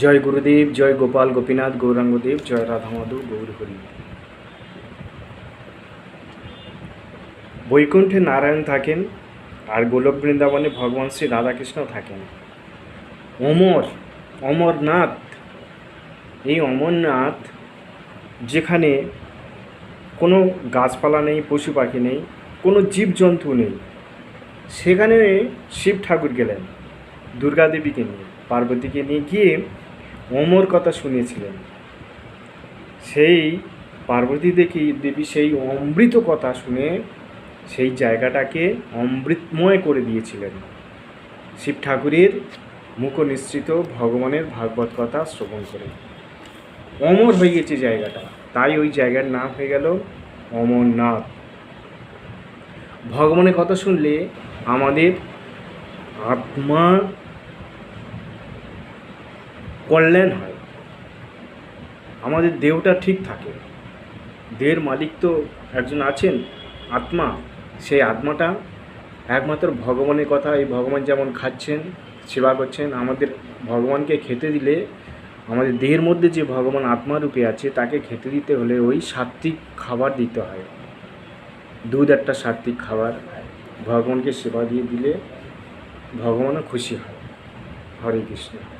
জয় গুরুদেব, জয় গোপাল গোপীনাথ গৌরাঙ্গদেব জয় রাধা মাধব গৌর হরি। বৈকুণ্ঠে নারায়ণ থাকেন আর গোলক বৃন্দাবনে ভগবান শ্রী রাধাকৃষ্ণ থাকেন। অমর, অমরনাথ, এই অমরনাথ যেখানে কোনো গাছপালা নেই, পশু পাখি নেই, কোনো জীবজন্তু নেই, সেখানে শিব ঠাকুর গেলেন দুর্গাদেবীকে নিয়ে, পার্বতীকে নিয়ে গিয়ে অমর কথা শুনিয়েছিলেন সেই পার্বতী দেখি দেবী সেই অমৃত কথা শুনে সেই জায়গাটাকে অমৃতময় করে দিয়েছিলেন। শিব ঠাকুরের মুখ নিঃসৃত ভগবানের ভাগবত কথা শ্রবণ করে। অমর হয়ে গেছে জায়গাটা। তাই ওই জায়গার নাম হয়ে গেল অমরনাথ। ভগবানের কথা শুনলে আমাদের আত্মা কল্যাণ হয়। আমাদের দেহটা ঠিক থাকে। দেহের মালিক তো একজন আছেন, আত্মা। সেই আত্মাটা একমাত্র ভগবানের কথা, এই ভগবান যেমন খাচ্ছেন, সেবা করছেন, আমাদের ভগবানকে খেতে দিলে, আমাদের দেহের মধ্যে যে ভগবান আত্মারূপে আছে, তাকে খেতে দিতে হলে ওই সাত্বিক খাবার দিতে হয়। দুধ একটা সাত্বিক খাবার। ভগবানকে সেবা দিয়ে দিলে ভগবানও খুশি হয়। হরে কৃষ্ণ।